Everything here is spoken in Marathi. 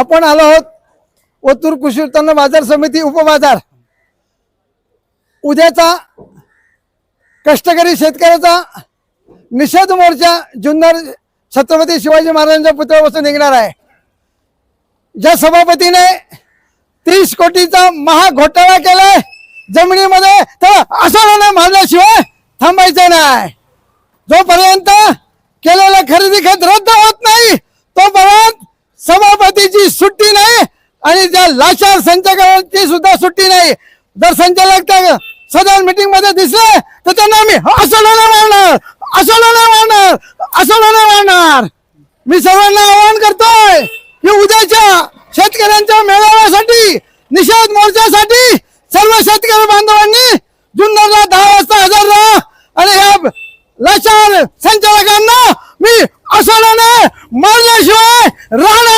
आपण आलो आहोत ओतूर कृषी उत्पन्न बाजार समिती उपबाजार. उद्याचा कष्टकरी शेतकऱ्याचा निषेध मोर्चा जुन्नर छत्रपती शिवाजी महाराजांच्या पुतळ्यापासून निघणार आहे. ज्या सभापतीने तीस कोटीचा महाघोटाळा केलाय जमिनीमध्ये तर असं मारल्याशिवाय थांबायचं नाही. जोपर्यंत केलेला खरेदी खत सुट्टी नाही आणि त्या लाचार संचालकांची सुद्धा सुट्टी नाही. जर संचालक त्या सदन मीटिंगमध्ये दिसले तर त्यांना मी असं नाही मारणार असं नाही मारणार असं नाही मारणार मी सर्वांना आवाहन करतोय की उद्याच्या शेतकऱ्यांच्या मेळाव्यासाठी निषेध मोर्चासाठी सर्व शेतकरी बांधवांनी जुन्नरला दहा वाजता हजर राहा आणि या लाचार संचालकांना मी असं मारल्याशिवाय राहणार